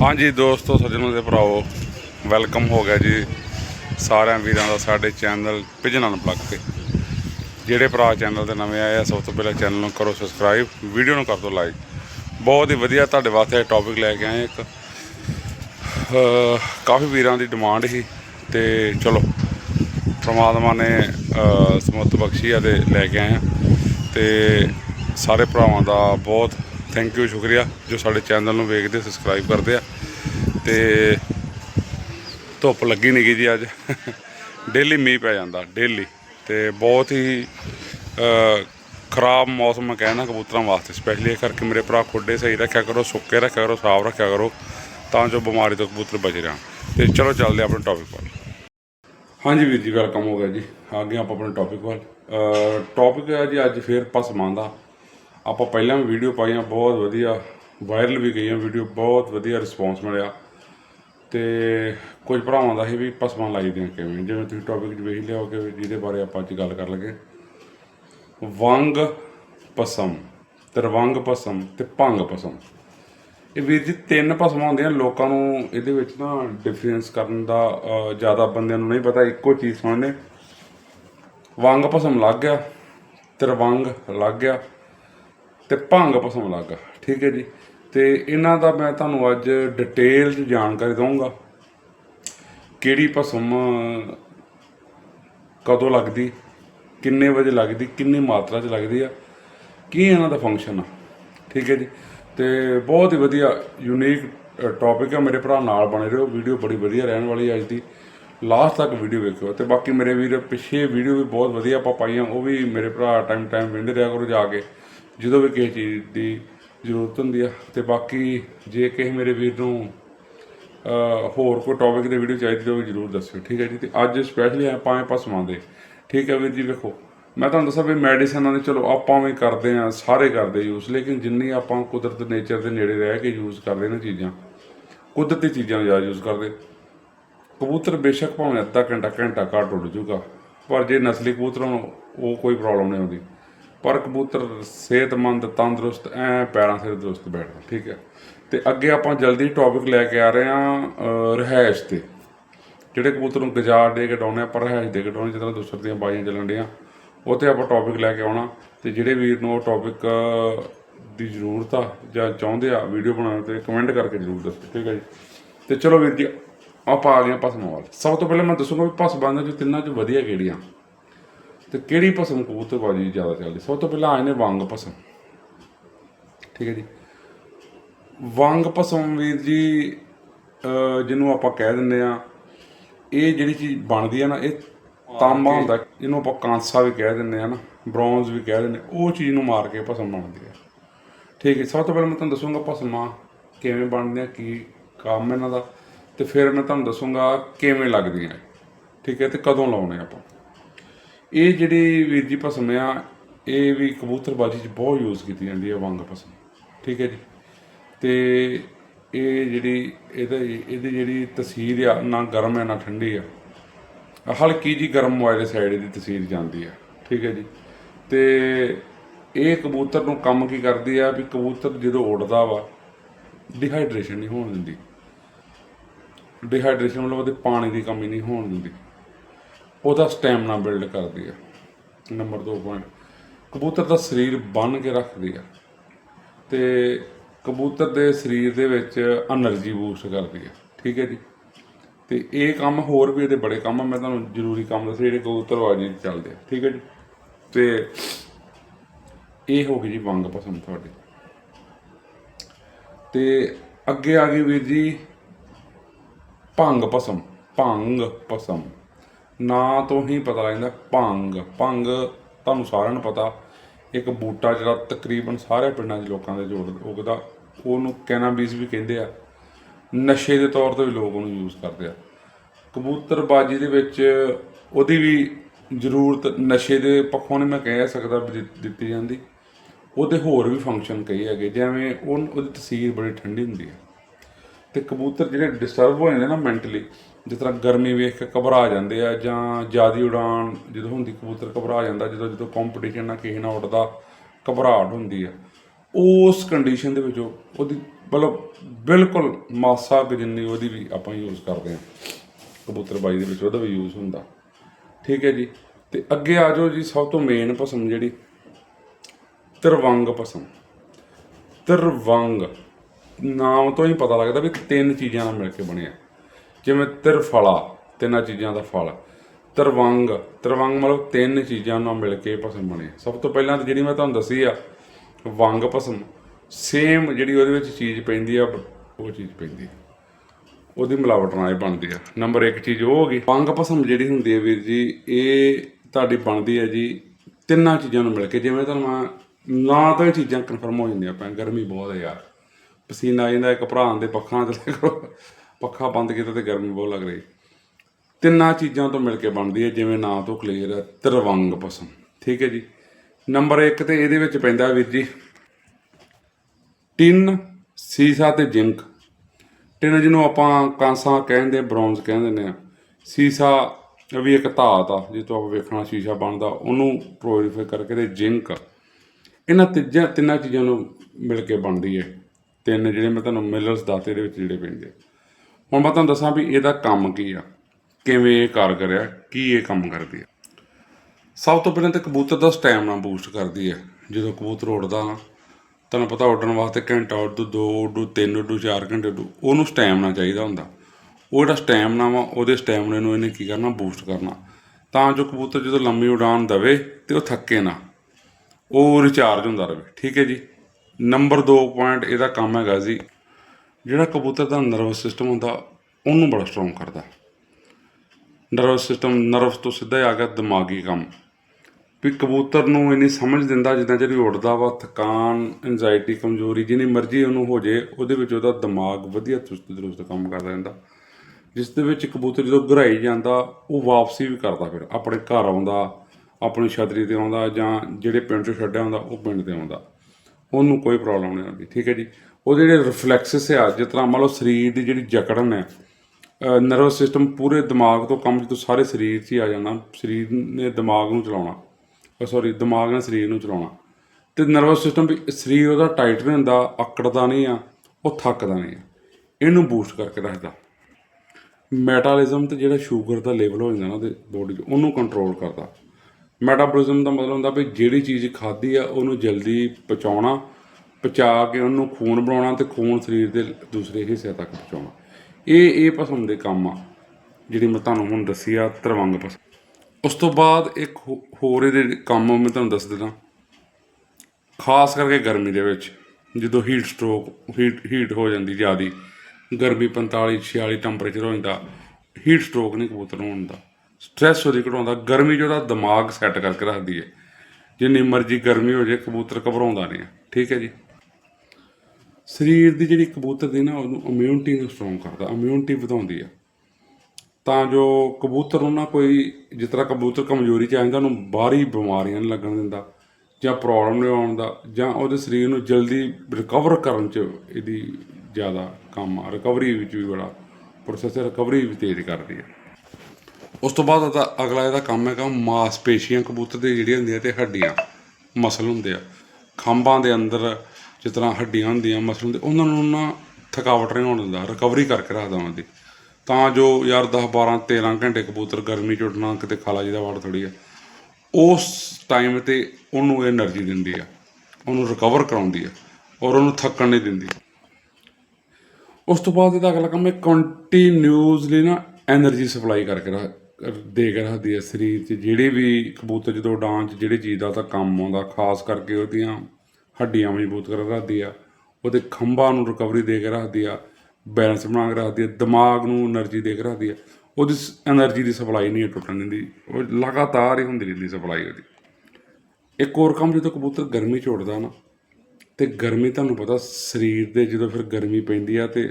ਹਾਂਜੀ ਦੋਸਤੋ ਸੱਜਣੋ ਦੇ ਭਰਾਓ ਵੈਲਕਮ ਹੋ ਗਿਆ ਜੀ ਸਾਰਿਆਂ ਵੀਰਾਂ ਦਾ ਸਾਡੇ ਚੈਨਲ ਪਿਜਨ ਅਨਪਲੱਗ ਤੇ। ਜਿਹੜੇ ਭਰਾ ਚੈਨਲ ਤੇ ਨਵੇਂ ਆਏ ਆ, ਸਭ ਤੋਂ ਪਹਿਲਾਂ ਚੈਨਲ ਨੂੰ ਕਰੋ ਸਬਸਕ੍ਰਾਈਬ ਵੀਡੀਓ ਨੂੰ ਕਰ ਦਿਓ ਲਾਈਕ ਬਹੁਤ ਹੀ ਵਧੀਆ ਤੁਹਾਡੇ ਵਾਸਤੇ ਟੌਪਿਕ ਲੈ ਕੇ ਆਏ ਇੱਕ। ਕਾਫੀ ਵੀਰਾਂ ਦੀ ਡਿਮਾਂਡ ਸੀ ਤੇ ਚਲੋ, ਪ੍ਰਮਾਤਮਾ ਨੇ ਸਮਤ ਬਖਸ਼ੀ ਆ ਤੇ ਲੈ ਕੇ ਆਏ ਆ ਤੇ ਸਾਰੇ ਭਰਾਵਾਂ ਦਾ ਬਹੁਤ ਥੈਂਕ ਯੂ ਸ਼ੁਕਰੀਆ, ਜੋ ਸਾਡੇ ਚੈਨਲ ਨੂੰ ਵੇਖਦੇ ਸਬਸਕ੍ਰਾਈਬ ਕਰਦੇ ਆ। ਤੇ ਧੁੱਪ ਲੱਗੀ ਨਹੀਂ ਗਈ ਜੀ ਅੱਜ। ਡੇਲੀ ਮੀਂਹ ਪੈ ਜਾਂਦਾ ਡੇਲੀ ਤੇ ਬਹੁਤ ਹੀ ਖਰਾਬ ਮੌਸਮ ਮੈਂ ਕਹਿਣਾ ਕਬੂਤਰਾਂ ਵਾਸਤੇ। ਸਪੈਸ਼ਲੀ ਇਹ ਕਰਕੇ ਮੇਰੇ ਭਰਾ ਖੁੱਡੇ ਸਹੀ ਰੱਖਿਆ ਕਰੋ, ਸੁੱਕੇ ਰੱਖਿਆ ਕਰੋ, ਸਾਫ਼ ਰੱਖਿਆ ਕਰੋ, ਤਾਂ ਜੋ ਬਿਮਾਰੀ ਤੋਂ ਕਬੂਤਰ ਬਚ ਰਹਿਣ। ਤੇ ਚਲੋ ਚੱਲਦੇ ਹਾਂ ਆਪਣੇ ਟੌਪਿਕ ਵੱਲ। ਹਾਂਜੀ ਵੀਰ ਜੀ ਵੈਲਕਮ ਹੋ ਗਿਆ ਜੀ। ਆ ਗਏ ਆਪਾਂ ਆਪਣੇ ਟੌਪਿਕ ਵੱਲ। ਟੌਪਿਕ ਹੈ ਜੀ ਅੱਜ ਫੇਰ ਪਸਮਾਂ ਦਾ। ਆਪਾਂ ਪਹਿਲਾਂ ਵੀ ਵੀਡੀਓ ਪਾਈਆਂ, ਬਹੁਤ ਵਧੀਆ ਵਾਇਰਲ ਵੀ ਗਈਆਂ ਵੀਡੀਓ ਬਹੁਤ ਵਧੀਆ ਰਿਸਪੌਂਸ ਮਿਲਿਆ। ਤੇ ਕੁਝ ਭਰਾਵਾਂ ਦਾ ਇਹ ਵੀ ਪਸਮਾਂ ਲਾਈਦੀਆਂ ਕਿਵੇਂ, ਜਿਵੇਂ ਤੁਸੀਂ ਟੌਪਿਕ 'ਚ ਵੇਖ ਲਿਆ ਕਿ ਜਿਹਦੇ ਬਾਰੇ ਆਪਾਂ ਅੱਜ ਗੱਲ ਕਰ ਲਗੇ। ਵੰਗ ਪਸਮ ਤਰਵੰਗ ਪਸਮ ਤੇ ਭੰਗ ਪਸਮ ਇਹ ਵੀਰ ਜੀ ਤਿੰਨ ਪਸਮਾਂ ਹੁੰਦੀਆਂ, ਲੋਕਾਂ ਨੂੰ ਇਹਦੇ ਵਿੱਚ ਨਾ ਡਿਫਰੈਂਸ ਕਰਨ ਦਾ ਜ਼ਿਆਦਾ ਬੰਦਿਆਂ ਨੂੰ ਨਹੀਂ ਪਤਾ, ਇੱਕੋ ਚੀਜ਼ ਸੁਣਦੇ ਵੰਗ ਪਸਮ ਲੱਗ ਗਿਆ, ਤਰਵੰਗ ਲੱਗ ਗਿਆ। ਤੇ ਭੰਗ ਪਸਮ ਲੱਗ ਠੀਕ ਹੈ ਜੀ। ਤੇ ਇਹਨਾਂ ਦਾ ਮੈਂ ਤੁਹਾਨੂੰ ਅੱਜ ਡਿਟੇਲ 'ਚ ਜਾਣਕਾਰੀ ਦਊਂਗਾ ਕਿਹੜੀ ਭਸਮ ਕਦੋਂ ਲੱਗਦੀ, ਕਿੰਨੇ ਵਜੇ ਲੱਗਦੀ, ਕਿੰਨੀ ਮਾਤਰਾ 'ਚ ਲੱਗਦੀ ਆ, ਕੀ ਇਹਨਾਂ ਦਾ ਫੰਕਸ਼ਨ ਆ। ਠੀਕ ਹੈ ਜੀ। ਤੇ ਬਹੁਤ ਹੀ ਵਧੀਆ ਯੂਨੀਕ ਟੌਪਿਕ ਹੈ ਮੇਰੇ ਭਰਾ ਨਾਲ ਬਣੇ ਰਹੋ। ਵੀਡੀਓ ਬੜੀ ਵਧੀਆ ਰਹਿਣ ਵਾਲੀ ਅੱਜ ਦੀ। ਲਾਸਟ ਤੱਕ ਵੀਡੀਓ ਵੇਖਿਓ। ਤੇ ਬਾਕੀ ਮੇਰੇ ਵੀਰ, ਪਿੱਛੇ ਵੀਡੀਓ ਵੀ ਬਹੁਤ ਵਧੀਆ ਆਪਾਂ ਪਾਈਆਂ। ਉਹ ਵੀ ਮੇਰੇ ਭਰਾ ਟਾਈਮ ਟਾਈਮ ਵੇਂਦੇ ਰਿਹਾ ਕਰੋ ਜਾ ਕੇ। ਜਦੋਂ ਵੀ ਕਿਸੇ ਚੀਜ਼ ਦੀ ਜ਼ਰੂਰਤ ਹੁੰਦੀ ਆ, ਤੇ ਬਾਕੀ ਜੇ ਕਿਸੇ ਮੇਰੇ ਵੀਰ ਨੂੰ ਹੋਰ ਕੋਈ ਟੌਪਿਕ ਦੇ ਵੀਡੀਓ ਚਾਹੀਦੀ ਤਾਂ ਉਹ ਵੀ ਜਰੂਰ ਦੱਸਿਓ, ਠੀਕ ਹੈ ਜੀ? ਤੇ ਅੱਜ ਸਪੈਸ਼ਲੀ ਆਪਾਂ ਆਪਾਂ ਦੇ। ਠੀਕ ਹੈ ਵੀਰ ਜੀ, ਵੇਖੋ, ਮੈਂ ਤੁਹਾਨੂੰ ਦੱਸਾਂ ਵੀ ਮੈਡੀਸਨਾਂ ਦੇ ਚਲੋ, ਆਪਾਂ ਵੀ ਕਰਦੇ ਆ, ਸਾਰੇ ਕਰਦੇ ਯੂਜ਼ ਲੇਕਿਨ ਜਿੰਨੀ ਆਪਾਂ ਕੁਦਰਤ ਨੇਚਰ ਦੇ ਨੇੜੇ ਰਹਿ ਕੇ ਯੂਜ਼ ਕਰਦੇ ਨਾ ਚੀਜ਼ਾਂ, ਕੁਦਰਤੀ ਚੀਜ਼ਾਂ ਨੂੰ ਜ਼ਿਆਦਾ ਯੂਜ਼ ਕਰਦੇ, ਕਬੂਤਰ ਬੇਸ਼ੱਕ ਭਾਵੇਂ ਅੱਧਾ ਘੰਟਾ ਘੰਟਾ ਘੱਟ ਉੱਡ ਜੂਗਾ ਪਰ ਜੇ ਨਸਲੀ ਕਬੂਤਰਾਂ ਨੂੰ ਉਹ ਕੋਈ ਪ੍ਰੋਬਲਮ ਨਹੀਂ ਆਉਂਦੀ। ਪਰ ਕਬੂਤਰ ਸਿਹਤਮੰਦ, ਤੰਦਰੁਸਤ, ਐ ਪੈਰਾਂ ਸਿਰ ਦਰੁਸਤ ਬੈਠਦਾ, ਠੀਕ ਹੈ। ਤੇ ਅੱਗੇ ਆਪਾਂ ਜਲਦੀ ਟੌਪਿਕ ਲੈ ਕੇ ਆ ਰਹੇ ਆ ਰਹਿائش ਤੇ। ਜਿਹੜੇ ਕਬੂਤਰ ਨੂੰ ਗਜਾਰ ਦੇ ਕੇ ਡਾਉਣੇ ਪਰ ਰਹਿائش ਦੇ ਕੇ ਡਾਉਣੇ ਜਿੱਦਾਂ ਦੂਸਰ ਦੀਆਂ ਬਾਈਆਂ ਚੱਲਣ ਡੀਆਂ ਉਹ ਤੇ ਆਪਾਂ ਟੌਪਿਕ ਲੈ ਕੇ ਆਉਣਾ। ਤੇ ਜਿਹੜੇ ਵੀਰ ਨੂੰ ਉਹ ਟੌਪਿਕ ਦੀ ਜ਼ਰੂਰਤ ਆ, ਜਾਂ ਚਾਹੁੰਦੇ ਆ ਵੀਡੀਓ ਬਣਾਉਣ ਤੇ ਕਮੈਂਟ ਕਰਕੇ ਜ਼ਰੂਰ ਦੱਸ ਦਿਓ ਠੀਕ ਹੈ ਜੀ। ਤੇ ਚਲੋ ਵੀਰ ਜੀ, ਆਪਾਂ ਆ ਗਏ ਪਸਮਾ ਵੱਲ। ਸਭ ਤੋਂ ਪਹਿਲਾਂ ਮੈਂ ਦੱਸੂਗਾ ਵੀ ਪਸ ਪਸਮਾਂ ਦੇ ਤਿੰਨਾਂ ਚ ਵਧੀਆ ਕਿਹੜੀਆਂ? ਤੇ ਕਿਹੜੀ ਭਸਮ ਕਬੂਤਰਬਾਜੀ ਜ਼ਿਆਦਾ ਚੱਲਦੀ। ਸਭ ਤੋਂ ਪਹਿਲਾਂ ਆਏ ਨੇ ਵੰਗ ਭਸਮ ਠੀਕ ਹੈ ਜੀ। ਵੰਗ ਭਸਮ ਵੀਰ ਜੀ ਜਿਹਨੂੰ ਆਪਾਂ ਕਹਿ ਦਿੰਦੇ ਆ ਇਹ ਜਿਹੜੀ ਚੀਜ਼ ਬਣਦੀ ਆ ਨਾ, ਇਹ ਤਾਂਬਾ ਹੁੰਦਾ। ਇਹਨੂੰ ਆਪਾਂ ਕਾਂਸਾ ਵੀ ਕਹਿ ਦਿੰਦੇ ਆ ਨਾ, ਬ੍ਰੌਂਜ਼ ਵੀ ਕਹਿ ਦਿੰਦੇ ਉਹ ਚੀਜ਼ ਨੂੰ ਮਾਰ ਕੇ ਭਸਮ ਬਣਦੀ ਆ ਠੀਕ ਹੈ ਸਭ ਤੋਂ ਪਹਿਲਾਂ ਮੈਂ ਤੁਹਾਨੂੰ ਦੱਸੂਗਾ ਭਸਮਾਂ ਕਿਵੇਂ ਬਣਦੀਆਂ, ਕੀ ਕੰਮ ਇਹਨਾਂ ਦਾ। ਤੇ ਫਿਰ ਮੈਂ ਤੁਹਾਨੂੰ ਦੱਸੂਗਾ ਕਿਵੇਂ ਲੱਗਦੀਆਂ। ਠੀਕ ਹੈ, ਤੇ ਕਦੋਂ ਲਾਉਣੇ ਆਪਾਂ। ਇਹ ਜਿਹੜੀ ਵੀਰ ਜੀ ਭਸਮ ਆ, ਇਹ ਵੀ ਕਬੂਤਰਬਾਜੀ 'ਚ ਬਹੁਤ ਯੂਜ਼ ਕੀਤੀ ਜਾਂਦੀ ਹੈ ਵੰਗ ਭਸਮ। ਠੀਕ ਹੈ ਜੀ? ਤੇ ਇਹ ਜਿਹੜੀ, ਇਹਦਾ ਇਹਦੀ ਜਿਹੜੀ ਤਸੀਰ ਆ, ਨਾ ਗਰਮ ਹੈ ਨਾ ਠੰਡੀ ਆ, ਹਲਕੀ ਜੀ ਗਰਮ ਵਾਲੇ ਸਾਈਡ ਦੀ ਤਸੀਰ ਜਾਂਦੀ ਆ। ਠੀਕ ਹੈ ਜੀ? ਤੇ ਇਹ ਕਬੂਤਰ ਨੂੰ ਕੰਮ ਕੀ ਕਰਦੀ ਆ ਵੀ ਕਬੂਤਰ ਜਦੋਂ ਉੱਡਦਾ ਵਾ ਡਿਹਾਈਡਰੇਸ਼ਨ ਨਹੀਂ ਹੋਣ ਦਿੰਦੀ। ਡਿਹਾਈਡਰੇਸ਼ਨ ਮਤਲਬ ਉਹਦੇ ਪਾਣੀ ਦੀ ਕਮੀ ਨਹੀਂ ਹੋਣ ਦਿੰਦੀ। ਉਹਦਾ ਸਟੈਮਨਾ ਬਿਲਡ ਕਰਦੀ ਆ, ਨੰਬਰ 2 ਪੁਆਇੰਟ ਕਬੂਤਰ ਦਾ ਸਰੀਰ ਬੰਨ ਕੇ ਰੱਖਦੀ ਆ ਤੇ ਕਬੂਤਰ ਦੇ ਸਰੀਰ ਦੇ ਵਿੱਚ એનર્ਜੀ ਬੂਸਟ ਕਰਦੀ ਆ, ਠੀਕ ਹੈ ਜੀ? ਤੇ ਇਹ ਕੰਮ ਹੋਰ ਵੀ ਇਹਦੇ ਬੜੇ ਕੰਮ ਆ, ਮੈਂ ਤੁਹਾਨੂੰ ਜ਼ਰੂਰੀ ਕੰਮ ਦੱਸ ਜਿਹੜੇ ਕਬੂਤਰ ਵਾਜੀ ਚੱਲਦੇ ਆ, ਠੀਕ ਹੈ ਜੀ? ਤੇ ਇਹ ਹੋ ਗਈ ਜੀ ਵੰਗ ਪਸੰਦ ਤੁਹਾਡੀ। ਤੇ ਅੱਗੇ ਆ ਗਈ ਵੀਰ ਜੀ, ਭੰਗ ਪਸਮ ਭੰਗ ਪਸਮ ਨਾਂ ਤੋਂ ਹੀ ਪਤਾ ਲੱਗਦਾ, ਭੰਗ। ਭੰਗ ਤੁਹਾਨੂੰ ਸਾਰਿਆਂ ਨੂੰ ਪਤਾ, ਇੱਕ ਬੂਟਾ ਜਿਹੜਾ ਤਕਰੀਬਨ ਸਾਰੇ ਪਿੰਡਾਂ 'ਚ ਲੋਕਾਂ ਦੇ ਜੋੜ ਉਗਦਾ, ਉਹਨੂੰ ਕੈਨਾਬੀਸ ਵੀ ਕਹਿੰਦੇ ਆ। ਨਸ਼ੇ ਦੇ ਤੌਰ ਤੇ ਵੀ ਲੋਕ ਉਹਨੂੰ ਯੂਜ਼ ਕਰਦੇ ਆ। ਕਬੂਤਰਬਾਜੀ ਦੇ ਵਿੱਚ ਉਹਦੀ ਵੀ ਜ਼ਰੂਰਤ ਨਸ਼ੇ ਦੇ ਪੱਖੋਂ ਨਹੀਂ ਮੈਂ ਕਹਿ ਸਕਦਾ ਦਿੱਤੀ ਜਾਂਦੀ। ਉਹਦੇ ਹੋਰ ਵੀ ਫੰਕਸ਼ਨ ਕਈ ਹੈਗੇ, ਜਿਵੇਂ ਉਹ ਉਹਦੀ ਤਸੀਰ ਬੜੀ ਠੰਡੀ ਹੁੰਦੀ ਹੈ ਤੇ ਕਬੂਤਰ ਜਿਹੜੇ ਡਿਸਟਰਬ ਹੋ ਜਾਂਦੇ ਨਾ ਮੈਂਟਲੀ ਜਿਸ ਤਰ੍ਹਾਂ ਗਰਮੀ ਵੇਖ ਕੇ ਘਬਰਾ ਜਾਂਦੇ ਆ ਜਾਂ ਜਿਆਦੀ ਉਡਾਨ ਜਦੋਂ ਹੁੰਦੀ ਕਬੂਤਰ ਘਬਰਾ ਜਾਂਦਾ, ਜਦੋਂ ਜਦੋਂ ਕੰਪੀਟੀਸ਼ਨ ਨਾਲ ਕਿਸੇ ਨਾਲ ਉੱਡਦਾ, ਘਬਰਾਹਟ ਹੁੰਦੀ ਆ। ਉਸ ਕੰਡੀਸ਼ਨ ਦੇ ਵਿੱਚ ਉਹਦੀ ਮਤਲਬ ਬਿਲਕੁਲ ਮਾਸਾ ਜਿੰਨੀ ਉਹਦੀ ਵੀ ਆਪਾਂ ਯੂਜ਼ ਕਰਦੇ ਹਾਂ ਕਬੂਤਰਬਾਈ ਦੇ ਵਿੱਚ ਉਹਦਾ ਵੀ ਯੂਜ਼ ਹੁੰਦਾ। ਠੀਕ ਹੈ ਜੀ। ਤੇ ਅੱਗੇ ਆ ਜਾਓ ਜੀ ਸਭ ਤੋਂ ਮੇਨ ਪਸੰਦ ਜਿਹੜੀ, ਤਿਰਵੰਗ ਪਸੰਦ ਤਿਰਵੰਗ, ਨਾਮ ਤੋਂ ਹੀ ਪਤਾ ਲੱਗਦਾ ਵੀ ਤਿੰਨ ਚੀਜ਼ਾਂ ਨਾਲ ਮਿਲ ਕੇ ਬਣਿਆ। ਜਿਵੇਂ ਤਿਰਫਲਾ, ਤਿੰਨਾਂ ਚੀਜ਼ਾਂ ਦਾ ਫਲ। ਤਰਵੰਗ ਤਰਵੰਗ ਮਤਲਬ ਤਿੰਨ ਚੀਜ਼ਾਂ ਨਾਲ ਮਿਲ ਕੇ ਭਸਮ ਬਣੇ। ਸਭ ਤੋਂ ਪਹਿਲਾਂ ਤਾਂ ਜਿਹੜੀ ਮੈਂ ਤੁਹਾਨੂੰ ਦੱਸੀ ਆ, ਵੰਗ ਭਸਮ ਸੇਮ ਜਿਹੜੀ ਉਹਦੇ ਵਿੱਚ ਚੀਜ਼ ਪੈਂਦੀ ਆ, ਉਹ ਚੀਜ਼ ਪੈਂਦੀ ਉਹਦੀ ਮਿਲਾਵਟ ਨਾਲ ਇਹ ਬਣਦੀ ਆ। ਨੰਬਰ 1 ਚੀਜ਼ ਉਹ ਹੋ ਗਈ। ਵੰਗ ਭਸਮ ਜਿਹੜੀ ਹੁੰਦੀ ਹੈ ਵੀਰ ਜੀ, ਇਹ ਤੁਹਾਡੀ ਬਣਦੀ ਹੈ ਜੀ ਤਿੰਨਾਂ ਚੀਜ਼ਾਂ ਨੂੰ ਮਿਲ ਕੇ। ਜਿਵੇਂ ਤੁਹਾਨੂੰ ਮੈਂ, ਨਾ ਤਾਂ ਇਹ ਚੀਜ਼ਾਂ ਕਨਫਰਮ ਹੋ ਜਾਂਦੀਆਂ ਪੈ ਗਰਮੀ ਬਹੁਤ ਹੈ ਯਾਰ। ਪਸੀਨਾ ਆ ਜਾਂਦਾ ਇੱਕ ਭਰਾ ਦੇ ਪੱਖਾਂ ਤੇ। ਕਰੋ ਪੱਖਾ ਬੰਦ ਕੀਤਾ ਤੇ ਗਰਮੀ ਬਹੁਤ ਲੱਗ ਰਹੀ। ਤਿੰਨਾਂ ਚੀਜ਼ਾਂ ਤੋਂ ਮਿਲ ਕੇ ਬਣਦੀ ਹੈ, ਜਿਵੇਂ ਨਾਂ ਤੋਂ ਕਲੀਅਰ ਹੈ, ਤਿਰਵੰਗ ਪਸਮ ਠੀਕ ਹੈ ਜੀ। ਨੰਬਰ 1 ਤੇ ਇਹਦੇ ਵਿੱਚ ਪੈਂਦਾ ਵੀਰ ਜੀ, ਟਿਨ, ਸੀਸਾ ਤੇ ਜ਼ਿੰਕ। ਟਿਨ ਜਿਹਨੂੰ ਆਪਾਂ ਕਾਂਸਾ ਕਹਿੰਦੇ, ਬ੍ਰੌਂਜ਼ ਕਹਿੰਦੇ ਨੇ ਸੀਸਾ ਵੀ ਇੱਕ ਧਾਤ ਆ, ਜਿਸ ਤੋਂ ਆਪਾਂ ਵੇਖਣਾ ਸ਼ੀਸ਼ਾ ਬਣਦਾ, ਉਹਨੂੰ ਪ੍ਰੋਰੀਫਾਈ ਕਰਕੇ ਤੇ ਜ਼ਿੰਕ। ਇਹਨਾਂ ਤੀਜਾਂ ਤਿੰਨਾਂ ਚੀਜ਼ਾਂ ਨੂੰ ਮਿਲ ਕੇ ਬਣਦੀ ਹੈ। ਤਿੰਨ ਜਿਹੜੇ ਮੈਂ ਤੁਹਾਨੂੰ ਮਿਲਰਸ ਦਾਤੇ ਦੇ ਵਿੱਚ ਜਿਹੜੇ ਪੈਂਦੇ ਹੁਣ ਮੈਂ ਤੁਹਾਨੂੰ ਦੱਸਾਂ ਵੀ ਇਹਦਾ ਕੰਮ ਕੀ ਆ, ਕਿਵੇਂ ਇਹ ਕਾਰਗਰ ਆ ਕੀ ਇਹ ਕੰਮ ਕਰਦੀ ਆ। ਸਭ ਤੋਂ ਪਹਿਲਾਂ ਤਾਂ ਕਬੂਤਰ ਦਾ ਸਟੈਮਨਾ ਬੂਸਟ ਕਰਦੀ ਹੈ ਜਦੋਂ ਕਬੂਤਰ ਉੱਡਦਾ ਨਾ, ਤੁਹਾਨੂੰ ਪਤਾ ਉੱਡਣ ਵਾਸਤੇ ਘੰਟਾ ਉੱਡੂ, ਦੋ ਉੱਡੂ, ਤਿੰਨ ਉੱਡੂ, ਚਾਰ ਘੰਟੇ ਉੱਡੂ, ਉਹਨੂੰ ਸਟੈਮਨਾ ਚਾਹੀਦਾ ਹੁੰਦਾ। ਉਹ ਜਿਹੜਾ ਸਟੈਮਨਾ ਵਾ, ਉਹਦੇ ਸਟੈਮਨੇ ਨੂੰ ਇਹਨੇ ਕੀ ਕਰਨਾ ਬੂਸਟ ਕਰਨਾ। ਤਾਂ ਜੋ ਕਬੂਤਰ ਜਦੋਂ ਲੰਮੀ ਉਡਾਨ ਦਵੇ ਤੇ ਉਹ ਥੱਕੇ ਨਾ, ਉਹ ਰਿਚਾਰਜ ਹੁੰਦਾ ਰਹੇ। ਠੀਕ ਹੈ ਜੀ? ਨੰਬਰ 2 ਪੁਆਇੰਟ ਇਹਦਾ ਕੰਮ ਹੈਗਾ ਜੀ ਜਿਹੜਾ ਕਬੂਤਰ ਦਾ ਨਰਵਸ ਸਿਸਟਮ ਹੁੰਦਾ, ਉਹਨੂੰ ਬੜਾ ਸਟਰੋਂਗ ਕਰਦਾ ਨਰਵਸ ਸਿਸਟਮ ਨਰਵਸ ਤੋਂ ਸਿੱਧਾ ਹੀ ਆ ਗਿਆ ਦਿਮਾਗੀ ਕੰਮ। ਵੀ ਕਬੂਤਰ ਨੂੰ ਇੰਨੀ ਸਮਝ ਦਿੰਦਾ, ਜਿੱਦਾਂ ਜਿਹੜੀ ਉੱਡਦਾ ਵਾ, ਥਕਾਨ ਐਂਜ਼ਾਈਟੀ ਕਮਜ਼ੋਰੀ, ਜਿੰਨੀ ਮਰਜ਼ੀ ਉਹਨੂੰ ਹੋ ਜੇ ਉਹਦੇ ਵਿੱਚ ਉਹਦਾ ਦਿਮਾਗ ਵਧੀਆ ਚੁਸਤ ਦਰੁਸਤ ਕੰਮ ਕਰਦਾ ਰਹਿੰਦਾ। ਜਿਸ ਦੇ ਵਿੱਚ ਕਬੂਤਰ ਜਦੋਂ ਘਰਾਈ ਜਾਂਦਾ, ਉਹ ਵਾਪਸੀ ਵੀ ਕਰਦਾ ਫਿਰ, ਆਪਣੇ ਘਰ ਆਉਂਦਾ, ਆਪਣੀ ਛਤਰੀ ਤੇ ਆਉਂਦਾ, ਜਾਂ ਜਿਹੜੇ ਪਿੰਡ 'ਚੋਂ ਛੱਡਿਆ ਹੁੰਦਾ, ਉਹ ਪਿੰਡ ਤੇ ਆਉਂਦਾ। ਉਹਨੂੰ ਕੋਈ ਪ੍ਰੋਬਲਮ ਨਹੀਂ ਆਉਂਦੀ, ਠੀਕ ਹੈ ਜੀ? ਉਹ ਜਿਹੜੇ ਰਿਫਲੈਕਸਸ ਆ, ਜਿਸ ਤਰ੍ਹਾਂ ਮੰਨ ਲਓ ਸਰੀਰ ਦੀ ਜਿਹੜੀ ਜਕੜਨ ਹੈ ਨਰਵਸ ਸਿਸਟਮ ਪੂਰੇ ਦਿਮਾਗ ਤੋਂ ਕੰਮ ਜਦੋਂ ਸਾਰੇ ਸਰੀਰ 'ਚ ਹੀ ਆ ਜਾਣਾ ਸਰੀਰ ਨੇ ਦਿਮਾਗ ਨੂੰ ਚਲਾਉਣਾ ਸੌਰੀ ਦਿਮਾਗ ਨੇ ਸਰੀਰ ਨੂੰ ਚਲਾਉਣਾ। ਤੇ ਨਰਵਸ ਸਿਸਟਮ ਵੀ ਸਰੀਰ ਉਹਦਾ ਟਾਈਟ ਨਹੀਂ ਹੁੰਦਾ, ਆਕੜਦਾ ਨਹੀਂ ਆ, ਉਹ ਥੱਕਦਾ ਨਹੀਂ ਆ। ਇਹਨੂੰ ਬੂਸਟ ਕਰਕੇ ਰੱਖਦਾ। ਮੈਟਾਲਿਜ਼ਮ ਤੇ ਜਿਹੜਾ ਸ਼ੂਗਰ ਦਾ ਲੈਵਲ ਹੋ ਜਾਂਦਾ ਨਾ ਉਹਦੇ ਬੋਡੀ 'ਚ, ਉਹਨੂੰ ਕੰਟਰੋਲ ਕਰਦਾ। ਮੈਟਾਬੋਲਿਜ਼ਮ ਦਾ ਮਤਲਬ ਹੁੰਦਾ ਵੀ ਜਿਹੜੀ ਚੀਜ਼ ਖਾਧੀ ਆ, ਉਹਨੂੰ ਜਲਦੀ ਪਚਾਉਣਾ ਪਚਾ ਕੇ ਉਹਨੂੰ ਖੂਨ ਬਣਾਉਣਾ ਤੇ ਖੂਨ ਸਰੀਰ ਦੇ ਦੂਸਰੇ ਹਿੱਸੇ ਤੱਕ ਪਹੁੰਚਾਉਣਾ। ਇਹ ਇਹ ਪਸੰਦ ਦੇ ਕੰਮ ਆ, ਜਿਹੜੀ ਮੈਂ ਤੁਹਾਨੂੰ ਹੁਣ ਦੱਸੀ ਆ ਤਰਵੰਗ ਪਸੰਦ। ਉਸ ਤੋਂ ਬਾਅਦ ਇੱਕ ਹੋ- ਹੋਰ ਇਹਦੇ ਕੰਮ ਮੈਂ ਤੁਹਾਨੂੰ ਦੱਸ ਦਿੰਦਾ। ਖਾਸ ਕਰਕੇ ਗਰਮੀ ਦੇ ਵਿੱਚ, ਜਦੋਂ ਹੀਟ ਸਟ੍ਰੋਕ ਹੀਟ ਹੀਟ ਹੋ ਜਾਂਦੀ ਜ਼ਿਆਦੀ, ਗਰਮੀ 45 46 ਟੈਂਪਰੇਚਰ ਹੋ ਜਾਂਦਾ ਹੀਟ ਸਟ੍ਰੋਕ ਨਹੀਂ ਕਬੂਤਰ ਨੂੰ ਹੁੰਦਾ। ਸਟ੍ਰੈਸ ਉਹਦੀ ਘਟਾਉਂਦਾ, ਗਰਮੀ ਜਿਹੜਾ ਦਿਮਾਗ ਸੈੱਟ ਕਰਕੇ ਰੱਖਦੀ ਹੈ। ਜਿੰਨੀ ਮਰਜ਼ੀ ਗਰਮੀ ਹੋ ਜਾਏ, ਕਬੂਤਰ ਘਬਰਾਉਂਦਾ ਨਹੀਂ ਹੈ। ਠੀਕ ਹੈ ਜੀ? ਸਰੀਰ ਦੀ ਜਿਹੜੀ ਕਬੂਤਰ ਦੀ ਨਾ, ਉਹਨੂੰ ਇਮਿਊਨਿਟੀ ਨੂੰ ਸਟਰੋਂਗ ਕਰਦਾ ਇਮਿਊਨਿਟੀ ਵਧਾਉਂਦੀ ਆ। ਤਾਂ ਜੋ ਕਬੂਤਰ ਨੂੰ ਨਾ ਕੋਈ, ਜਿਸ ਤਰ੍ਹਾਂ ਕਬੂਤਰ ਕਮਜ਼ੋਰੀ ਚ ਆ ਜਾਂਦਾ, ਉਹਨੂੰ ਬਾਹਰੀ ਬਿਮਾਰੀਆਂ ਨਹੀਂ ਲੱਗਣ ਦਿੰਦਾ, ਜਾਂ ਪ੍ਰੋਬਲਮ ਨਹੀਂ ਆਉਣ ਦਾ ਜਾਂ ਉਹਦੇ ਸਰੀਰ ਨੂੰ ਜਲਦੀ ਰਿਕਵਰ ਕਰਨ ਚ ਇਹਦੀ ਜ਼ਿਆਦਾ ਕੰਮ ਆ। ਰਿਕਵਰੀ ਵਿੱਚ ਵੀ ਬੜਾ ਪ੍ਰੋਸੈਸ ਰਿਕਵਰੀ ਵੀ ਤੇਜ਼ ਕਰਦੀ ਆ। ਉਸ ਤੋਂ ਬਾਅਦ ਉਹਦਾ ਅਗਲਾ ਇਹਦਾ ਕੰਮ ਹੈਗਾ, ਮਾਸਪੇਸ਼ੀਆਂ ਕਬੂਤਰ ਦੇ ਜਿਹੜੀਆਂ ਹੁੰਦੀਆਂ ਤੇ ਹੱਡੀਆਂ ਮਸਲ ਹੁੰਦੇ ਆ। ਖੰਭਾਂ ਦੇ ਅੰਦਰ ਜਿਸ ਤਰ੍ਹਾਂ ਹੱਡੀਆਂ ਹੁੰਦੀਆਂ, ਮਸਲ ਹੁੰਦੇ, ਉਹਨਾਂ ਨੂੰ ਨਾ ਥਕਾਵਟ ਨਹੀਂ ਹੋਣ ਦਿੰਦਾ ਰਿਕਵਰੀ ਕਰਕੇ ਰੱਖਦਾ ਉਹਨਾਂ ਦੀ ਤਾਂ ਜੋ ਯਾਰ 10 12 13 ਘੰਟੇ ਕਬੂਤਰ ਗਰਮੀ ਚ ਉੱਡਣਾ ਕਿਤੇ ਖਾਲਾ ਜੀ ਦਾ ਵਾਰ ਥੋੜੀ ਆ, ਉਸ ਟਾਈਮ ਤੇ ਉਹਨੂੰ એનર્ਜੀ ਦਿੰਦੀ ਆ, ਉਹਨੂੰ ਰਿਕਵਰ ਕਰਾਉਂਦੀ ਆ, ਔਰ ਉਹਨੂੰ ਥੱਕਣ ਨਹੀਂ ਦਿੰਦੀ। ਉਸ ਤੋਂ ਬਾਅਦ ਇਹਦਾ ਅਗਲਾ ਕੰਮ ਹੈ ਕੰਟੀਨਿਊਸਲੀ ਨਾ એનર્ਜੀ ਸਪਲਾਈ ਕਰਕੇ ਰੱਖ, ਦੇ ਕੇ ਰੱਖਦੀ ਹੈ ਸਰੀਰ 'ਚ, ਜਿਹੜੇ ਵੀ ਕਬੂਤਰ, ਜਦੋਂ ਡਾਂਚ ਜਿਹੜੇ ਚੀਜ਼ ਦਾ ਤਾਂ ਕੰਮ ਆਉਂਦਾ, ਖਾਸ ਕਰਕੇ ਉਹਦੀਆਂ ਹੱਡੀਆਂ ਮਜ਼ਬੂਤ ਕਰ ਰੱਖਦੀ ਆ, ਉਹਦੇ ਖੰਭਾਂ ਨੂੰ ਰਿਕਵਰੀ ਦੇ ਕੇ ਰੱਖਦੀ ਆ ਬੈਲੈਂਸ ਬਣਾ ਕੇ ਰੱਖਦੀ ਆ, ਦਿਮਾਗ ਨੂੰ એનર્ਜੀ ਦੇ ਕੇ ਰੱਖਦੀ ਆ, ਉਹਦੀ એનર્ਜੀ ਦੀ ਸਪਲਾਈ ਨਹੀਂ ਟੁੱਟਣ ਦਿੰਦੀ, ਉਹ ਲਗਾਤਾਰ ਹੀ ਹੁੰਦੀ ਰਹਿੰਦੀ ਸਪਲਾਈ ਉਹਦੀ। ਇੱਕ ਹੋਰ ਕੰਮ ਜਦੋਂ ਕਬੂਤਰ ਗਰਮੀ ਚ ਉੱਡਦਾ ਨਾ, ਤੇ ਗਰਮੀ ਤੁਹਾਨੂੰ ਪਤਾ ਸਰੀਰ ਦੇ ਜਦੋਂ ਫਿਰ ਗਰਮੀ ਪੈਂਦੀ ਆ ਤੇ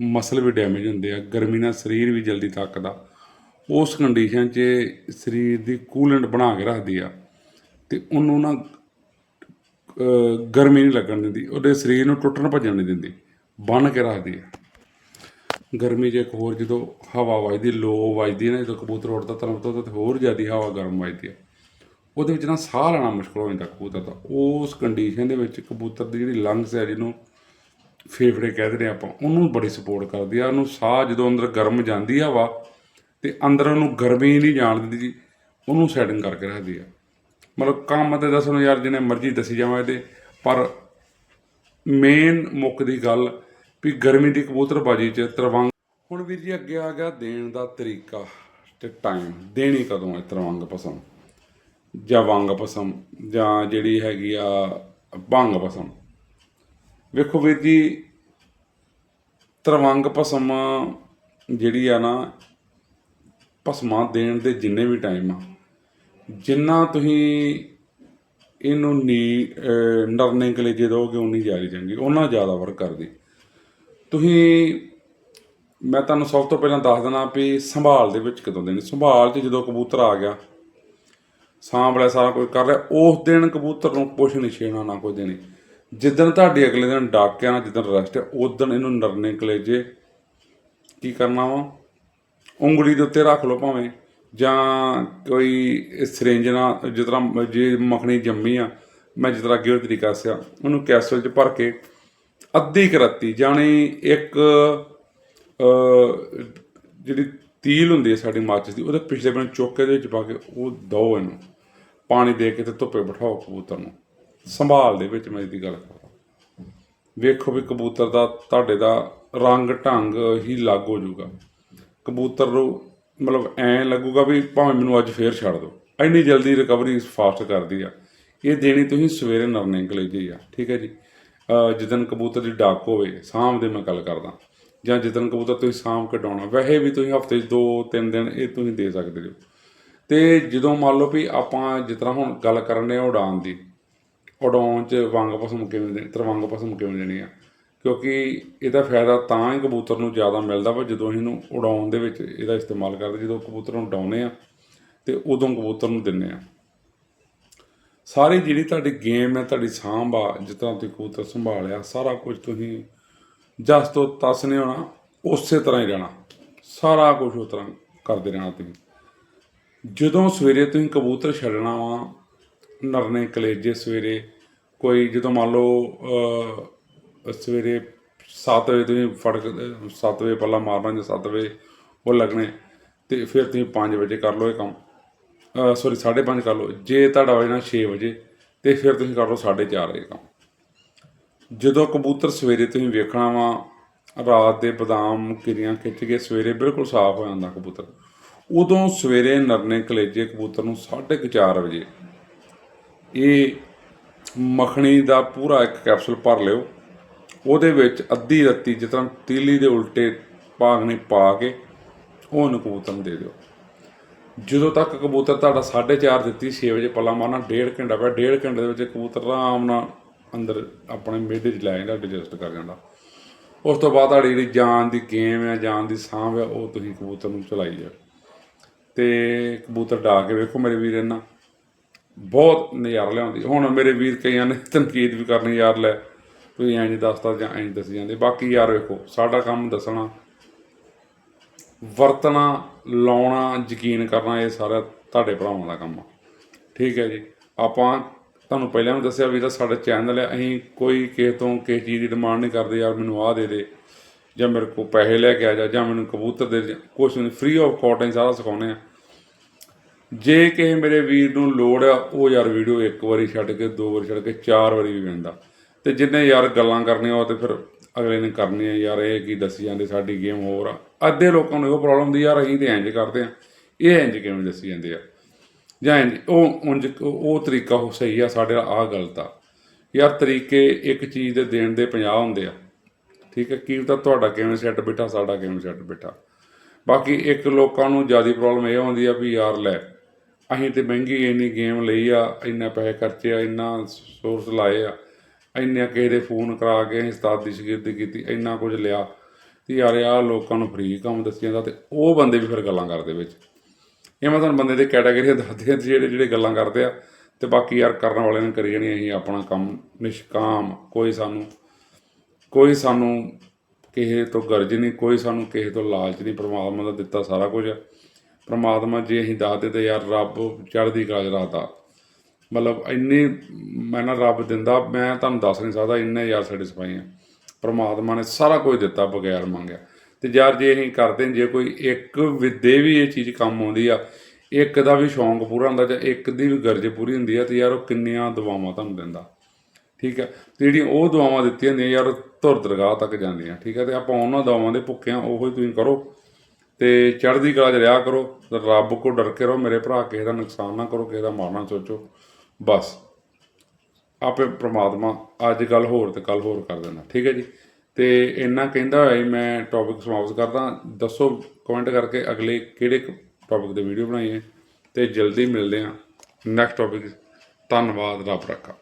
ਮਸਲ ਵੀ ਡੈਮੇਜ ਹੁੰਦੇ ਆ, ਗਰਮੀ ਨਾਲ ਸਰੀਰ ਵੀ ਜਲਦੀ ਥੱਕਦਾ, ਉਸ ਕੰਡੀਸ਼ਨ 'ਚ ਸਰੀਰ ਦੀ ਕੂਲੈਂਟ ਬਣਾ ਕੇ ਰੱਖਦੀ ਆ, ਤੇ ਉਹਨੂੰ ਨਾ ਗਰਮੀ ਨਹੀਂ ਲੱਗਣ ਦਿੰਦੀ। ਉਹਦੇ ਸਰੀਰ ਨੂੰ ਟੁੱਟਣ ਭੱਜਣ ਨਹੀਂ ਦਿੰਦੀ। ਬੰਨ ਕੇ ਰੱਖਦੀ ਆ ਗਰਮੀ 'ਚ ਇੱਕ ਹੋਰ ਜਦੋਂ ਹਵਾ ਵੱਜਦੀ, ਲੋ ਵੱਜਦੀ ਹੈ ਨਾ, ਜਦੋਂ ਕਬੂਤਰ ਉੱਡਦਾ ਤੁਹਾਨੂੰ ਪਤਾ ਤਾਂ ਹੋਰ ਜ਼ਿਆਦਾ ਹਵਾ ਗਰਮ ਵੱਜਦੀ ਆ ਉਹਦੇ ਵਿੱਚ ਨਾ ਸਾਹ ਲੈਣਾ ਮੁਸ਼ਕਲ ਹੋ ਜਾਂਦਾ ਕਬੂਤਰ ਦਾ। ਉਸ ਕੰਡੀਸ਼ਨ ਦੇ ਵਿੱਚ ਕਬੂਤਰ ਦੀ ਜਿਹੜੀ ਲੰਗਸ ਹੈ, ਜਿਹਨੂੰ ਫੇਫੜੇ ਕਹਿੰਦੇ ਨੇ ਆਪਾਂ, ਉਹਨੂੰ ਬੜੀ ਸਪੋਰਟ ਕਰਦੀ ਆ। ਉਹਨੂੰ ਸਾਹ ਜਦੋਂ ਅੰਦਰ ਗਰਮ ਜਾਂਦੀ ਹਵਾ ਤੇ ਅੰਦਰ ਉਹਨੂੰ ਗਰਮੀ ਨਹੀਂ ਜਾਣ ਦਿੰਦੀ ਜੀ, ਉਹਨੂੰ ਸੈਟਿੰਗ ਕਰਕੇ ਰੱਖਦੀ ਆ। ਮਤਲਬ ਕੰਮ ਤੇ ਦੱਸਣ ਯਾਰ ਜਿਹਨੇ ਮਰਜ਼ੀ ਦੱਸੀ ਜਾਵਾਂ ਇਹਦੇ, ਪਰ ਮੇਨ ਮੁੱਖ ਦੀ ਗੱਲ ਵੀ ਗਰਮੀ ਦੀ ਕਬੂਤਰਬਾਜੀ ਚ ਤਰਵੰਗ ਹੁਣ ਵੀਰ ਜੀ ਅੱਗੇ ਆ ਗਿਆ ਦੇਣ ਦਾ ਤਰੀਕਾ ਤੇ ਟਾਈਮ ਦੇਣੀ ਕਦੋਂ ਹੈ ਤਰਵੰਗ ਪਸਮ ਜਾਂ ਵੰਗ ਪਸਮ ਜਾਂ ਜਿਹੜੀ ਹੈਗੀ ਆ ਭੰਗ ਪਸਮ ਵੇਖੋ ਵੀਰ ਜੀ, ਤਰਵੰਗ ਪਸਮ ਜਿਹੜੀ ਆ ਨਾ, ਭਸਮਾਂ ਦੇਣ ਦੇ ਜਿੰਨੇ ਵੀ ਟਾਈਮ ਆ ਜਿੰਨਾ ਤੁਸੀਂ ਇਹਨੂੰ ਨੀ ਨਰਨੇ ਕਲੇਜੇ ਦੋਗੇ ਉਨੀ ਜ਼ਿਆਦਾ ਚੰਗੀ ਉਹਨਾਂ ਜ਼ਿਆਦਾ ਵਰਕ ਕਰਦੀ। ਤੁਸੀਂ, ਮੈਂ ਤੁਹਾਨੂੰ ਸਭ ਤੋਂ ਪਹਿਲਾਂ ਦੱਸ ਦੇਣਾ ਵੀ ਸੰਭਾਲ ਦੇ ਵਿੱਚ ਕਦੋਂ ਦੇਣੀ। ਸੰਭਾਲ 'ਚ ਜਦੋਂ ਕਬੂਤਰ ਆ ਗਿਆ, ਸਾਂਭ ਲਿਆ, ਸਾਰਾ ਕੁਝ ਕਰ ਰਿਹਾ ਉਸ ਦਿਨ ਕਬੂਤਰ ਨੂੰ ਕੁਛ ਨਹੀਂ ਛੇਣਾ ਨਾ ਕੋਈ ਦੇਣੀ। ਜਿੱਦਣ ਤੁਹਾਡੀ ਅਗਲੇ ਦਿਨ ਡਾਕਿਆ ਨਾ ਜਿੱਦਣ ਰੈਸਟ ਹੈ, ਉਸ ਦਿਨ ਇਹਨੂੰ ਨਰਨੇ ਕਲੇਜੇ ਕੀ ਕਰਨਾ ਵਾ? ਉਂਗਲੀ ਦੇ ਉੱਤੇ ਰੱਖ ਲਓ ਭਾਵੇਂ। ਜਾਂ ਕੋਈ ਸਿਰਿੰਜ ਨਾਲ ਜਿਸ ਤਰ੍ਹਾਂ ਜੇ ਮੱਖਣੀ ਜੰਮੀ ਆ, ਮੈਂ ਜਿਸ ਤਰ੍ਹਾਂ ਅੱਗੇ ਤਰੀਕਾ ਸਿਆ ਉਹਨੂੰ ਕੈਪਸੂਲ 'ਚ ਭਰ ਕੇ ਅੱਧੀ ਕਰਾਤੀ ਜਾਣੀ ਇੱਕ ਜਿਹੜੀ ਤੀਲ ਹੁੰਦੀ ਹੈ ਸਾਡੀ ਮਾਚਿਸ ਦੀ, ਉਹਦੇ ਪਿਛਲੇ ਬੰਨੇ ਚੁੱਕ ਕੇ ਦੇ ਵਿੱਚ ਪਾ ਕੇ ਉਹ ਦੋ ਇਹਨੂੰ। ਪਾਣੀ ਦੇ ਕੇ ਤੇ ਧੁੱਪੇ ਬਿਠਾਓ ਕਬੂਤਰ ਨੂੰ। ਸੰਭਾਲ ਦੇ ਵਿੱਚ ਮੈਂ ਇਹਦੀ ਗੱਲ ਕਰਾਂ ਵੇਖੋ ਵੀ ਕਬੂਤਰ ਦਾ, ਤੁਹਾਡੇ ਦਾ ਰੰਗ ਢੰਗ ਹੀ ਲੱਗ ਹੋ ਜਾਊਗਾ। ਕਬੂਤਰ ਨੂੰ ਮਤਲਬ ਐਂ ਲੱਗੂਗਾ ਵੀ ਭਾਵੇਂ ਮੈਨੂੰ ਅੱਜ ਫੇਰ ਛੱਡ ਦਿਓ ਇੰਨੀ ਜਲਦੀ ਰਿਕਵਰੀ ਫਾਸਟ ਕਰਦੀ ਆ। ਇਹ ਦੇਣੀ ਤੁਸੀਂ ਸਵੇਰੇ ਨਰਨੇ ਕਲੇਜੇ ਆ, ਠੀਕ ਹੈ ਜੀ। ਅਹ ਜਿੱਦਣ ਕਬੂਤਰ ਦੀ ਡਾਕ ਹੋਵੇ ਸਾਂਭ ਦੇ ਮੈਂ ਗੱਲ ਕਰਦਾ। ਜਾਂ ਜਿੱਦਣ ਕਬੂਤਰ ਤੁਸੀਂ ਸਾਂਭ ਕਢਾਉਣਾ, ਵੈਸੇ ਵੀ ਤੁਸੀਂ ਹਫ਼ਤੇ 'ਚ ਦੋ, ਤਿੰਨ ਦਿਨ ਇਹ ਤੁਸੀਂ ਦੇ ਸਕਦੇ ਹੋ। ਤੇ ਜਦੋਂ ਮੰਨ ਲਓ ਵੀ ਆਪਾਂ ਜਿਸ ਤਰ੍ਹਾਂ ਹੁਣ ਗੱਲ ਕਰਨੇ ਆ ਉਡਾਨ ਦੀ, ਉਡਾਉਣ 'ਚ ਵੰਗ ਪਸਮ ਕਿਵੇਂ ਦੇ ਤਰਵੰਗ ਪਸਮ ਕਿਵੇਂ ਦੇਣੀ ਆ? ਕਿਉਂਕਿ ਇਹਦਾ ਫਾਇਦਾ ਤਾਂ ਹੀ ਕਬੂਤਰ ਨੂੰ ਜ਼ਿਆਦਾ ਮਿਲਦਾ ਵਾ ਜਦੋਂ ਅਸੀਂ ਇਹਨੂੰ ਉਡਾਉਣ ਦੇ ਵਿੱਚ ਇਹਦਾ ਇਸਤੇਮਾਲ ਕਰਦੇ, ਜਦੋਂ ਕਬੂਤਰ ਨੂੰ ਉਡਾਉਨੇ ਆ ਤੇ ਉਦੋਂ ਕਬੂਤਰ ਨੂੰ ਦਿੰਨੇ ਆ। ਸਾਰੀ ਜਿਹੜੀ ਤੁਹਾਡੀ ਗੇਮ ਹੈ, ਤੁਹਾਡੀ ਸਾਂਭ ਆ, ਜਿਸ ਤਰ੍ਹਾਂ ਤੁਸੀਂ ਕਬੂਤਰ ਸੰਭਾਲਿਆ, ਸਾਰਾ ਕੁਝ ਤੁਸੀਂ ਜਸ ਤੋਂ ਤਸ ਨਹੀਂ ਹੋਣਾ, ਉਸੇ ਤਰ੍ਹਾਂ ਹੀ ਰਹਿਣਾ। ਸਾਰਾ ਕੁਝ ਉਸ ਤਰ੍ਹਾਂ ਕਰਦੇ ਰਹਿਣਾ ਤੁਸੀਂ। ਜਦੋਂ ਸਵੇਰੇ ਤੁਸੀਂ ਕਬੂਤਰ ਛੱਡਣਾ ਵਾ, ਨਰਨੇ ਕਲੇਜੇ ਸਵੇਰੇ, ਕੋਈ ਜਦੋਂ ਮੰਨ ਲਓ ਸਵੇਰੇ 7 ਵਜੇ ਤੁਸੀਂ ਫੜਕ 7 ਵਜੇ ਪੱਲਾ ਮਾਰਨਾ ਜਾਂ 7 ਵਜੇ, ਉਹ ਲੱਗਣੇ। ਤੇ ਫਿਰ ਤੁਸੀਂ 5 ਵਜੇ ਕਰ ਲਓ ਇਹ ਕੰਮ। ਸੌਰੀ 5:30 ਕਰ ਲਓ। ਜੇ ਤੁਹਾਡਾ ਹੋ ਜਾਣਾ 6 ਵਜੇ, ਤੇ ਫਿਰ ਤੁਸੀਂ ਕਰ ਲਓ 4:30 ਵਜੇ ਕੰਮ। ਜਦੋਂ ਕਬੂਤਰ ਸਵੇਰੇ ਤੁਸੀਂ ਵੇਖਣਾ ਵਾ, ਰਾਤ ਦੇ ਬਦਾਮ ਕਿਰੀਆਂ ਖਿੱਚ ਕੇ ਸਵੇਰੇ ਬਿਲਕੁਲ ਸਾਫ਼ ਹੋ ਜਾਂਦਾ ਕਬੂਤਰ। ਉਦੋਂ ਸਵੇਰੇ ਨਰਨੇ ਕਲੇਜੇ ਕਬੂਤਰ ਨੂੰ 4:30 ਵਜੇ। ਇਹ ਮੱਖਣੀ ਦਾ ਪੂਰਾ ਇੱਕ ਕੈਪਸੂਲ ਭਰ ਲਿਓ। ਉਹਦੇ ਵਿੱਚ ਅੱਧੀ ਰੱਤੀ ਜਿਸ ਤਰ੍ਹਾਂ ਤੀਲੀ ਦੇ ਉਲਟੇ ਭਾਗ ਨੇ ਪਾ ਕੇ ਉਹ ਉਹਨੂੰ ਕਬੂਤਰ ਨੂੰ ਦੇ ਦਿਓ। ਜਦੋਂ ਤੱਕ ਕਬੂਤਰ ਤੁਹਾਡਾ 4:30 ਦਿੱਤੀ 6 ਵਜੇ ਪੱਲਾ ਮਾਰਨਾ, ਡੇਢ ਘੰਟਾ ਪਿਆ ਡੇਢ ਘੰਟੇ ਦੇ ਵਿੱਚ ਕਬੂਤਰ ਆਰਾਮ ਨਾਲ ਅੰਦਰ ਆਪਣੇ ਮਿਹਦੇ 'ਚ ਲੈ ਜਾਂਦਾ, ਡਿਜੈਸਟ ਕਰ ਜਾਂਦਾ। ਉਸ ਤੋਂ ਬਾਅਦ ਤੁਹਾਡੀ ਜਿਹੜੀ ਜਾਨ ਦੀ ਗੇਮ ਹੈ, ਜਾਨ ਦੀ ਸਾਂਭ ਹੈ, ਉਹ ਤੁਸੀਂ ਕਬੂਤਰ ਨੂੰ ਚਲਾਈ ਜਾਓ। ਤੇ ਕਬੂਤਰ ਡਾ ਕੇ ਵੇਖੋ ਮੇਰੇ ਵੀਰ ਇਹਨਾਂ ਬਹੁਤ ਨਜ਼ਾਰਾ ਲਿਆਉਂਦੀ। ਹੁਣ ਮੇਰੇ ਵੀਰ ਕਈਆਂ ਨੇ ਤਨਕੀਦ ਵੀ ਕਰਨੀ, ਯਾਰ ਲੈ। ਤੁਸੀਂ ਐਂ ਨਹੀਂ ਦੱਸਦਾ ਜਾਂ ਐਂ ਦੱਸੀ ਜਾਂਦੇ। ਬਾਕੀ ਯਾਰ ਵੇਖੋ, ਸਾਡਾ ਕੰਮ ਦੱਸਣਾ, ਵਰਤਣਾ, ਲਾਉਣਾ, ਯਕੀਨ ਕਰਨਾ, ਇਹ ਸਾਰਾ ਤੁਹਾਡੇ ਭਰਾਵਾਂ ਦਾ ਕੰਮ ਆ। ਠੀਕ ਹੈ ਜੀ। ਆਪਾਂ ਤੁਹਾਨੂੰ ਪਹਿਲਾਂ ਵੀ ਦੱਸਿਆ ਵੀ ਤਾਂ ਸਾਡਾ ਚੈਨਲ ਹੈ ਅਸੀਂ ਕੋਈ ਕਿਸੇ ਤੋਂ ਕਿਸੇ ਚੀਜ਼ ਦੀ ਡਿਮਾਂਡ ਨਹੀਂ ਕਰਦੇ, ਯਾਰ ਮੈਨੂੰ ਆਹ ਦੇ ਦੇ, ਜਾਂ ਮੇਰੇ ਕੋਲ ਪੈਸੇ ਲੈ ਕੇ ਆ ਜਾ, ਜਾਂ ਮੈਨੂੰ ਕਬੂਤਰ ਦੇ ਦੇ, ਕੁਛ ਨਹੀਂ। ਫ੍ਰੀ ਆਫ ਕਾਸਟ ਸਾਰਾ ਸਿਖਾਉਂਦੇ ਆ। ਜੇ ਕਿਸੇ ਮੇਰੇ ਵੀਰ ਨੂੰ ਲੋੜ ਆ, ਉਹ ਯਾਰ ਵੀਡੀਓ ਇੱਕ ਵਾਰੀ ਛੱਡ ਕੇ, ਦੋ ਵਾਰੀ ਛੱਡ ਕੇ, ਚਾਰ ਵਾਰੀ ਵੀ ਵੇਖਦਾ। ਤੇ ਜਿੰਨੇ ਯਾਰ ਗੱਲਾਂ ਕਰਨੀਆਂ ਉਹ ਤੇ ਫਿਰ ਅਗਲੇ ਨੇ ਕਰਨੀਆਂ ਯਾਰ ਇਹ ਕੀ ਦੱਸੀ ਜਾਂਦੇ, ਸਾਡੀ ਗੇਮ ਹੋਰ ਆ। ਅੱਧੇ ਲੋਕਾਂ ਨੂੰ ਇਹੋ ਪ੍ਰੋਬਲਮ ਹੁੰਦੀ ਯਾਰ ਅਸੀਂ ਤੇ ਇੰਜ ਕਰਦੇ ਆ ਇਹ ਇੰਜ ਕਿਵੇਂ ਦੱਸੀ ਜਾਂਦੇ ਆ? ਜਾਂ ਇੰਜ ਉਹ ਉਂਝ ਉਹ ਤਰੀਕਾ ਉਹ ਸਹੀ ਆ, ਸਾਡੇ ਆ ਗਲਤ ਆ। ਯਾਰ ਤਰੀਕੇ ਇੱਕ ਚੀਜ਼ ਦੇ ਦੇਣ ਦੇ 50 ਹੁੰਦੇ ਆ। ਠੀਕ ਹੈ, ਕੀ ਤਾਂ ਤੁਹਾਡਾ ਕਿਵੇਂ ਸੈੱਟ ਬੈਠਾ, ਸਾਡਾ ਕਿਵੇਂ ਸੈੱਟ ਬੈਠਾ। ਬਾਕੀ ਇੱਕ ਲੋਕਾਂ ਨੂੰ ਜ਼ਿਆਦਾ ਪ੍ਰੋਬਲਮ ਇਹ ਆਉਂਦੀ ਆ ਵੀ ਯਾਰ ਲੈ, ਅਸੀਂ ਤੇ ਮਹਿੰਗੀ ਇੰਨੀ ਗੇਮ ਲਈ ਆ, ਇੰਨਾ ਪੈਸੇ ਖਰਚੇ ਆ, ਇੰਨਾ ਸੋਰਸ ਲਾਏ ਆ। ਇੰਨੇ ਕਿਸੇ ਦੇ ਫੋਨ ਕਰਾ ਕੇ ਅਸੀਂ ਉਸਤਾਦ ਦੀ ਸ਼ਾਗਿਰਦੀ ਕੀਤੀ, ਇੰਨਾ ਕੁਝ ਲਿਆ। ਤੇ ਯਾਰ ਆ ਲੋਕਾਂ ਨੂੰ ਫ੍ਰੀ ਕੰਮ ਦੱਸੀ ਜਾਂਦਾ ਤੇ ਉਹ ਬੰਦੇ ਵੀ ਫਿਰ ਗੱਲਾਂ ਕਰਦੇ ਵਿੱਚ। ਇਹ ਮੈਂ ਤੁਹਾਨੂੰ ਬੰਦੇ ਦੇ ਕੈਟਾਗਰੀਆਂ ਦੱਸਦੇ ਆ, ਜਿਹੜੇ ਜਿਹੜੇ ਗੱਲਾਂ ਕਰਦੇ ਆ। ਤੇ ਬਾਕੀ ਯਾਰ, ਕਰਨ ਵਾਲੇ ਨੇ ਕਰੀ ਜਾਣੀ ਅਸੀਂ ਆਪਣਾ ਕੰਮ, ਨਿਸ਼ਕਾਮ, ਕੋਈ ਸਾਨੂੰ ਕੋਈ ਸਾਨੂੰ ਕਿਸੇ ਤੋਂ ਗਰਜ ਨਹੀਂ, ਕੋਈ ਸਾਨੂੰ ਕਿਸੇ ਤੋਂ ਲਾਲਚ ਨਹੀਂ। ਪ੍ਰਮਾਤਮਾ ਦਾ ਦਿੱਤਾ ਸਾਰਾ ਕੁਝ ਹੈ ਪ੍ਰਮਾਤਮਾ ਜੇ ਅਸੀਂ ਦੱਸਦੇ ਤੇ ਯਾਰ, ਰੱਬ ਚੜ੍ਹਦੀ ਕਲਾ ਚ ਮਤਲਬ ਇੰਨੀ ਮੈਂ ਨਾ ਰੱਬ ਦਿੰਦਾ, ਮੈਂ ਤੁਹਾਨੂੰ ਦੱਸ ਨਹੀਂ ਸਕਦਾ, ਇੰਨੇ ਯਾਰ ਸੈਟੀਸਫਾਈ ਆ। ਪ੍ਰਮਾਤਮਾ ਨੇ ਸਾਰਾ ਕੁਝ ਦਿੱਤਾ, ਬਗੈਰ ਮੰਗਿਆ। ਤੇ ਯਾਰ ਜੇ ਅਸੀਂ ਕਰਦੇ, ਜੇ ਕੋਈ ਇੱਕ ਵਿਦੇ ਵੀ ਇਹ ਚੀਜ਼ ਕੰਮ ਆਉਂਦੀ ਆ, ਇੱਕ ਦਾ ਵੀ ਸ਼ੌਂਕ ਪੂਰਾ ਹੁੰਦਾ ਜਾਂ ਇੱਕ ਦੀ ਵੀ ਗਰਜ ਪੂਰੀ ਹੁੰਦੀ ਆ, ਤੇ ਯਾਰ ਉਹ ਕਿੰਨੀਆਂ ਦੁਆਵਾਂ ਤੁਹਾਨੂੰ ਦਿੰਦਾ। ਠੀਕ ਹੈ ਤੇ ਜਿਹੜੀਆਂ ਉਹ ਦੁਆਵਾਂ ਦਿੱਤੀਆਂ ਹੁੰਦੀਆਂ, ਯਾਰ ਧੁਰ ਦਰਗਾਹ ਤੱਕ ਜਾਂਦੀਆਂ। ਠੀਕ ਹੈ ਤੇ ਆਪਾਂ ਉਹਨਾਂ ਦੁਆਵਾਂ ਦੇ ਭੁੱਖੇ ਆ, ਉਹੋ ਹੀ ਤੁਸੀਂ ਕਰੋ। ਤੇ ਚੜ੍ਹਦੀ ਕਲਾ 'ਚ ਰਿਹਾ ਕਰੋ ਰੱਬ ਕੋ ਡਰ ਕੇ ਰਹੋ, ਮੇਰੇ ਭਰਾ ਕਿਸੇ ਦਾ ਨੁਕਸਾਨ ਨਾ ਕਰੋ, ਕਿਸੇ ਦਾ ਮਾਰਨਾ ਸੋਚੋ। ਬਸ। ਆਪੇ ਪ੍ਰਮਾਤਮਾ ਅੱਜ ਕੱਲ ਹੋਰ ਤੇ ਕੱਲ ਹੋਰ ਕਰ ਦਿੰਦਾ, ਠੀਕ ਹੈ ਜੀ? ਤੇ ਇੰਨਾ ਕਹਿੰਦਾ ਹੋਇਆ ਹੀ ਮੈਂ ਟੌਪਿਕ ਸਮਾਪਤ ਕਰਦਾ। ਦੱਸੋ ਕਮੈਂਟ ਕਰਕੇ ਅਗਲੇ ਕਿਹੜੇ ਟੌਪਿਕ ਤੇ ਵੀਡੀਓ ਬਣਾਈਏ। ਤੇ ਜਲਦੀ ਮਿਲਦੇ ਹਾਂ। ਨੈਕਸਟ ਟੌਪਿਕ ਧੰਨਵਾਦ ਰੱਬ ਰੱਖਾ।